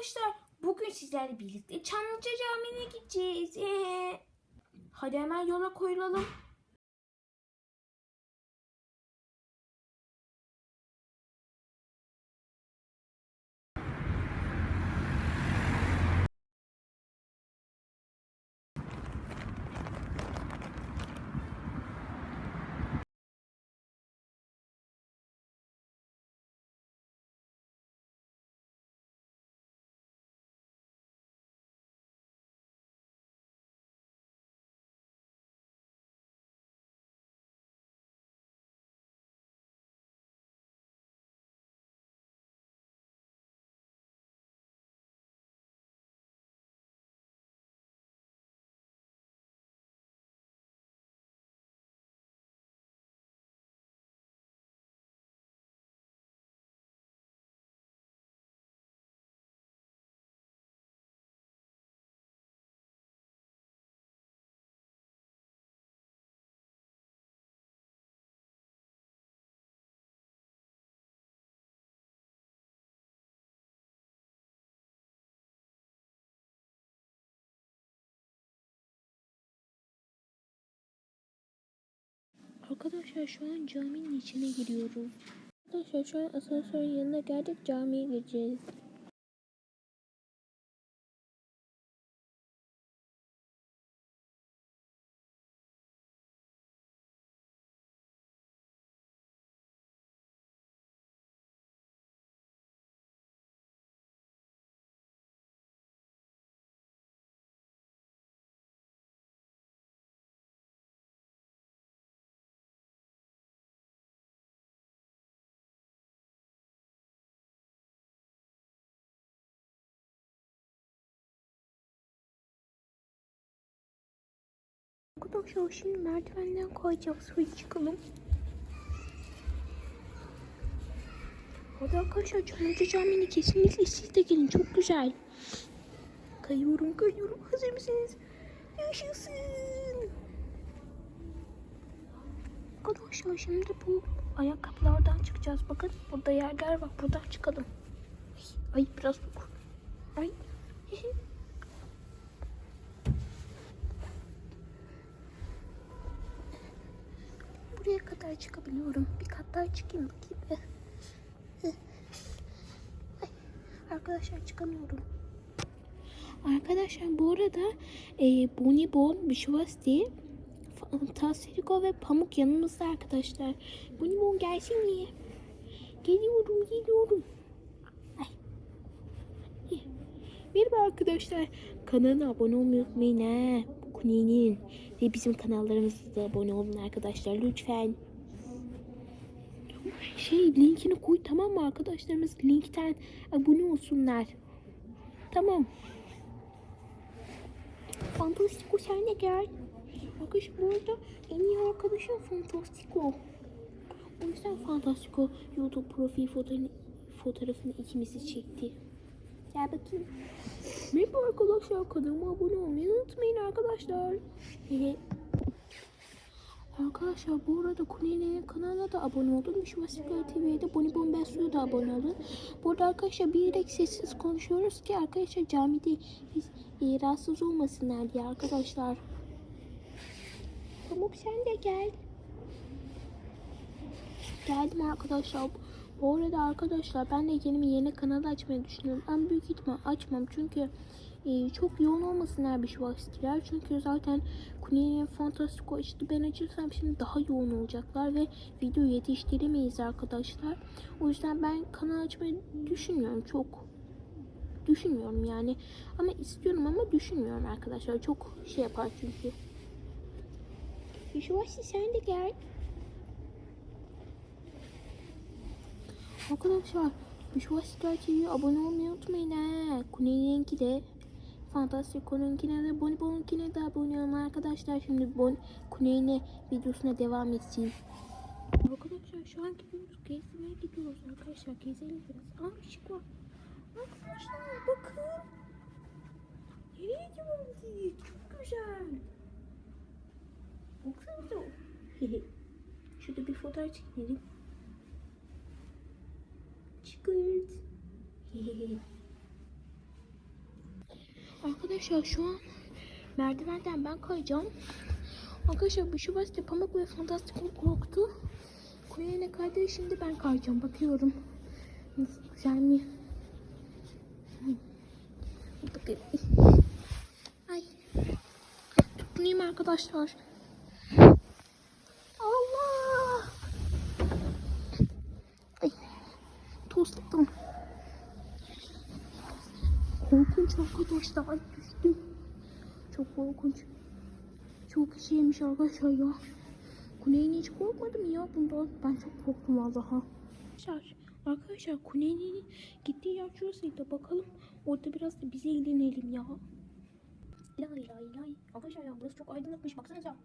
Arkadaşlar bugün sizlerle birlikte Çamlıca Camii'ne gideceğiz. Ee, hadi hemen yola koyulalım. Arkadaşlar şu an caminin içine giriyoruz. Arkadaşlar şu an asansörün yanına geldik camiye gireceğiz. Arkadaşlar şimdi merdivenden koyacağız. Hadi çıkalım. Hadi arkadaşlar Çamlıca Camii'ne kesinlikle siz de gelin. Çok güzel. Kayıyorum kayıyorum. Hazır mısınız? Yaşasın. Arkadaşlar şimdi bu ayakkabılardan çıkacağız. Bakın burada yerler var. Buradan çıkalım. Ay, ay biraz soğuk. Ay. Kadar çıkabiliyorum. Bir kat daha çıkayım bakayım. Ay, arkadaşlar çıkamıyorum. Arkadaşlar bu arada e, Bonibon, Bişvasti, Fantastico ve Pamuk yanımızda arkadaşlar. Bonibon gelsin mi? Geliyorum, geliyorum. Merhaba arkadaşlar. Kanala abone olmayı unutmayın ha. Bu Kune'nin ve bizim kanallarımıza da abone olun arkadaşlar lütfen. Şey linkini koy tamam mı arkadaşlarımız linkten abone olsunlar. Tamam. Fantastico sen de gel. Arkadaş bu arada en iyi arkadaşım Fantastico. O yüzden Fantastico YouTube profil fotoğrafını, fotoğrafını ikimizi çekti. Gel bakayım. Merhaba arkadaşlar kanalıma abone olmayı unutmayın arkadaşlar. Arkadaşlar bu arada Kule'nin kanalına da abone olun. Müşvasikler TV'de de Bonibon Bensu'ya da abone olun. Burada arkadaşlar bilerek sessiz konuşuyoruz ki arkadaşlar camide biz e, rahatsız olmasınlar diye arkadaşlar. Pamuk sen de gel. Geldim arkadaşlar. Bu arada arkadaşlar ben de kendime yeni kanal açmayı düşünüyorum. Ben büyük ihtimal açmam çünkü e, çok yoğun olmasınlar bir şey vakitler. Çünkü zaten Kune'nin Fantastico işte ben açırsam şimdi daha yoğun olacaklar ve video yetiştiremeyiz arkadaşlar. O yüzden ben kanal açmayı düşünmüyorum çok. Düşünmüyorum yani. Ama istiyorum ama düşünmüyorum arkadaşlar. Çok şey yapar çünkü. Yuşuvasi sen de gel. Arkadaşlar Müşvasitler TV'ye abone olmayı unutmayın ha. Kune'ninki de Fantastico'nunkine de Bonibon'unkine de abone olun arkadaşlar. Şimdi Bon Kune'ne videosuna devam etsin. Arkadaşlar şu an gidiyoruz. Gezmeye gidiyoruz arkadaşlar. Gezelim biraz. Aa ışık var. Arkadaşlar bakın. Nereye gidiyoruz? Çok güzel. Baksanıza. Şurada bir fotoğraf çekelim. Çıkırt. Arkadaşlar şu an merdivenden ben kayacağım. Arkadaşlar bu şu başta pamuk ve fantastik korktu. Kuleye kaydı şimdi ben kayacağım. Bakıyorum. Nasıl güzel mi? Ay. Tutunayım arkadaşlar. Korkunç arkadaşlar. Düştüm. Çok korkunç. Çok şeymiş arkadaşlar ya. Kuley'in hiç korkmadım ya bundan. Ben çok korktum vallahi. Arkadaşlar, arkadaşlar Kuley'in gittiği yer şurasıydı. Bakalım orada biraz da bize eğlenelim ya. Lay lay lay. Arkadaşlar ya burası çok aydınlıkmış. Baksanıza.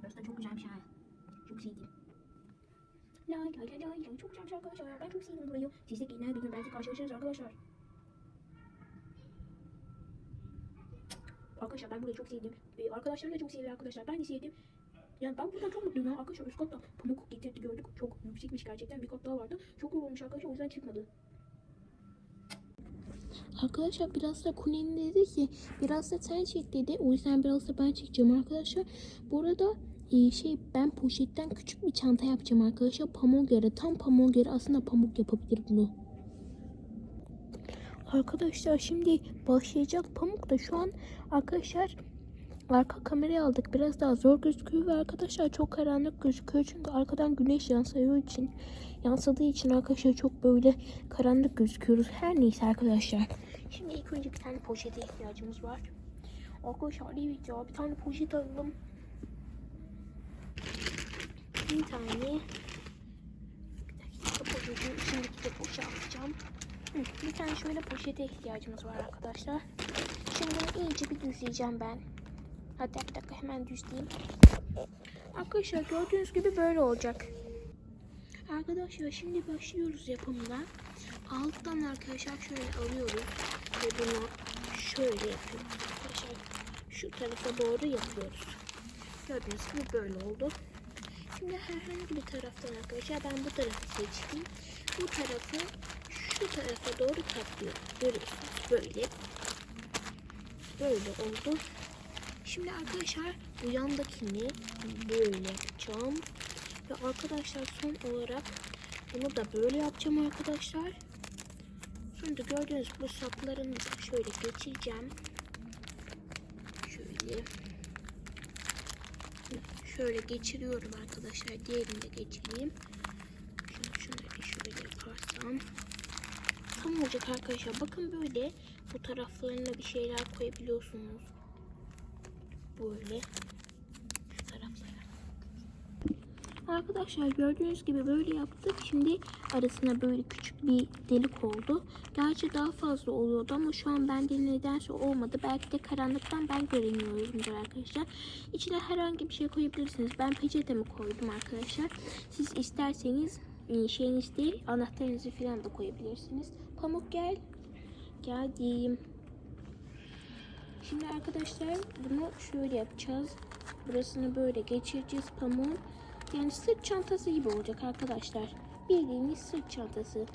Burası da çok güzelmiş ha. Çok sevdim. Lay lay lay lay. Çok güzelmiş arkadaşlar ya. Ben çok sevdim burayı. Siz de yine bir gün belki karşılaşırız arkadaşlar. Arkadaşlar ben burayı çok sevdim. Ee, arkadaşlarım da çok sevdi arkadaşlar. Ben de sevdim. Yani ben buradan çok mutluyum. Arkadaşlar üst katta pamuk getirdi gördük. Çok yüksekmiş gerçekten. Bir kat daha vardı. Çok yorulmuş arkadaşlar. O yüzden çıkmadı. Arkadaşlar biraz da Kule'nin dedi ki biraz da sen çek dedi. O yüzden biraz da ben çekeceğim arkadaşlar. Bu arada e, şey ben poşetten küçük bir çanta yapacağım arkadaşlar. Pamuk göre tam pamuk göre aslında pamuk yapabilir bunu. Arkadaşlar şimdi başlayacak pamuk da şu an arkadaşlar arka kamerayı aldık. Biraz daha zor gözüküyor ve arkadaşlar çok karanlık gözüküyor. Çünkü arkadan güneş yansıyor için yansıdığı için arkadaşlar çok böyle karanlık gözüküyoruz. Her neyse arkadaşlar. Şimdi ilk önce bir tane poşete ihtiyacımız var. Arkadaşlar evet ya bir tane poşet alalım. Bir tane bir dakika poşetin içindeki de boşaltacağım. Bir tane şöyle poşete ihtiyacımız var arkadaşlar. Şimdi bunu iyice bir düzleyeceğim ben. Hatta bir dakika hemen düzleyeyim. Arkadaşlar gördüğünüz gibi böyle olacak. Arkadaşlar şimdi başlıyoruz yapımına. Alttan arkadaşlar şöyle alıyoruz ve bunu şöyle yapıyoruz. Şu tarafa doğru yapıyoruz. Gördüğünüz gibi böyle oldu. Şimdi herhangi bir taraftan arkadaşlar ben bu tarafı seçtim. Bu tarafı şu tarafa doğru katlıyorum. Görüyorsunuz böyle. Böyle oldu. Şimdi arkadaşlar bu yandakini böyle yapacağım. Ve arkadaşlar son olarak bunu da böyle yapacağım arkadaşlar. Şimdi gördüğünüz bu saplarını da şöyle geçireceğim. Şöyle. Şöyle geçiriyorum arkadaşlar. Diğerini de geçireyim. Şimdi şunları şöyle yaparsam. Tam olacak arkadaşlar. Bakın böyle bu taraflarına bir şeyler koyabiliyorsunuz. Böyle. Şu taraflara. Arkadaşlar gördüğünüz gibi böyle yaptık. Şimdi arasına böyle küçük bir delik oldu. Gerçi daha fazla oluyordu ama şu an bende nedense olmadı. Belki de karanlıktan ben göremiyorumdur arkadaşlar. İçine herhangi bir şey koyabilirsiniz. Ben peçetemi koydum arkadaşlar. Siz isterseniz e, şeyiniz anahtarınızı falan da koyabilirsiniz. Pamuk gel. Geldim. Şimdi arkadaşlar bunu şöyle yapacağız. Burasını böyle geçireceğiz pamuğun. Yani sırt çantası gibi olacak arkadaşlar. Bildiğiniz sırt çantası.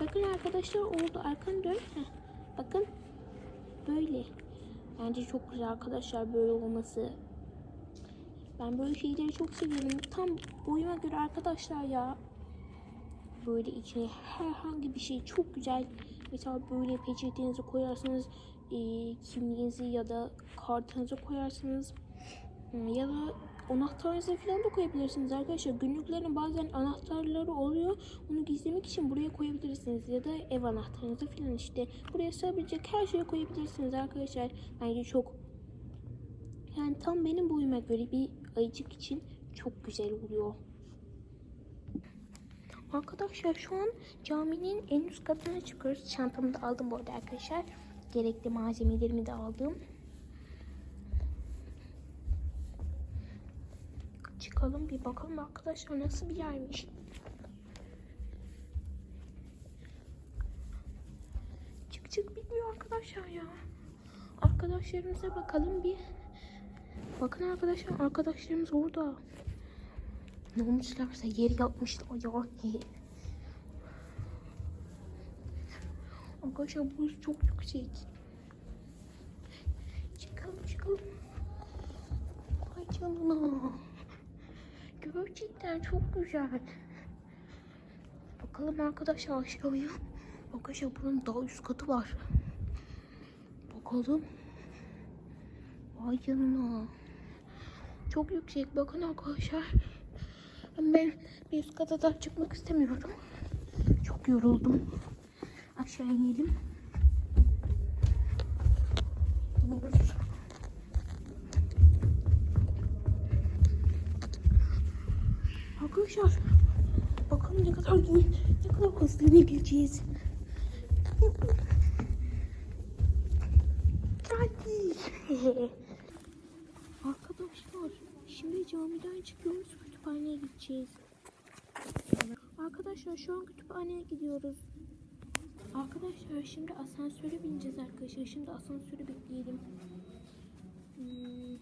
Bakın arkadaşlar oldu. Arkanı dön. Heh. Bakın. Böyle. Bence çok güzel arkadaşlar böyle olması. Ben böyle şeyleri çok seviyorum. Tam boyuma göre arkadaşlar ya. Böyle içine herhangi bir şey çok güzel. Mesela böyle peçetenizi koyarsınız. E, kimliğinizi ya da kartınızı koyarsınız. Hmm, Ya da anahtarınızı falan da koyabilirsiniz arkadaşlar. Günlüklerin bazen anahtarları oluyor. Onu gizlemek için buraya koyabilirsiniz. Ya da ev anahtarınızı falan işte. Buraya sığabilecek her şeyi koyabilirsiniz arkadaşlar. Bence çok yani tam benim boyuma göre bir ayıcık için çok güzel oluyor. Arkadaşlar şu an caminin en üst katına çıkıyoruz. Çantamı da aldım bu arada arkadaşlar. Gerekli malzemelerimi de aldım. Çıkalım bir bakalım arkadaşlar nasıl bir yermiş. Çık çık bitmiyor arkadaşlar ya. Arkadaşlarımıza bakalım bir. Bakın arkadaşlar arkadaşlarımız orada. Ne olmuşlarsa yer yapmışlar ya. Arkadaşlar burası çok yüksek. Çıkalım çıkalım. Ay canına. Gerçekten çok güzel. Bakalım arkadaşlar aşağıya. Arkadaşlar buranın daha üst katı var. Bakalım. Vay canına. Çok yüksek bakın arkadaşlar. Ben bir üst kata da çıkmak istemiyorum. Çok yoruldum. Aşağı inelim. Arkadaşlar bakalım ne kadar ne kadar hızlı inebileceğiz. Hadi. Arkadaşlar şimdi camiden çıkıyoruz kütüphaneye gideceğiz. Arkadaşlar şu an kütüphaneye gidiyoruz. Arkadaşlar şimdi asansöre bineceğiz arkadaşlar. Şimdi asansörü bekleyelim. Hmm.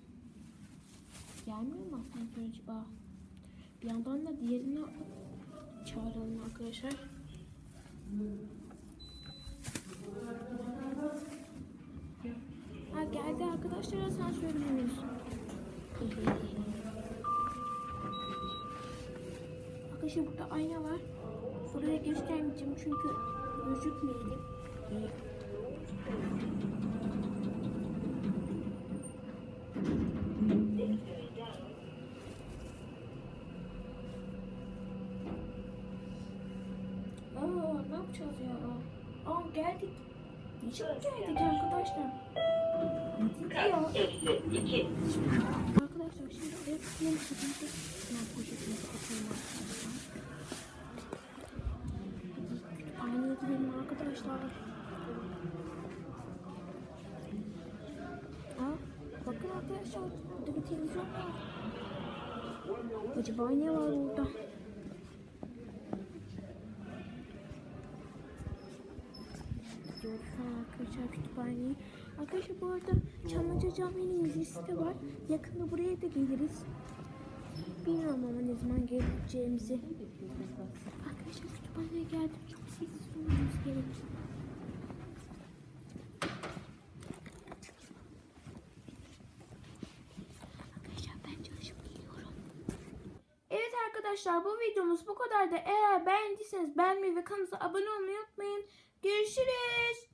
Gelmiyor mu asansör acaba? Bir yandan da diğerini çağıralım arkadaşlar. Ha geldi arkadaşlar asansörümüz. Arkadaşlar burada ayna var. Buraya göstermeyeceğim çünkü gözükmeyelim. Aa ne yapacağız ya? Aa geldik. Niçin geldik arkadaşlar? Ya. Arkadaşlar şimdi oraya tıklayalım. Hadi ben poşetimizi atalım arkadaşlar. Hadi kütüphaneye gidelim arkadaşlar. Aa, bakın arkadaşlar burada bir televizyon var. Acaba ne var burada? Gidiyoruz arkadaşlar kütüphaneye. Arkadaşlar bu arada Çamlıca Camii'nin müzesi de var. Yakında buraya da geliriz. Bilmiyorum ama ne zaman geleceğimizi. Arkadaşlar kütüphaneye geldim. Çok sessiz olmamız gerek. Arkadaşlar. Evet arkadaşlar bu videomuz bu kadar da eğer beğendiyseniz beğenmeyi ve kanalımıza abone olmayı unutmayın. Görüşürüz.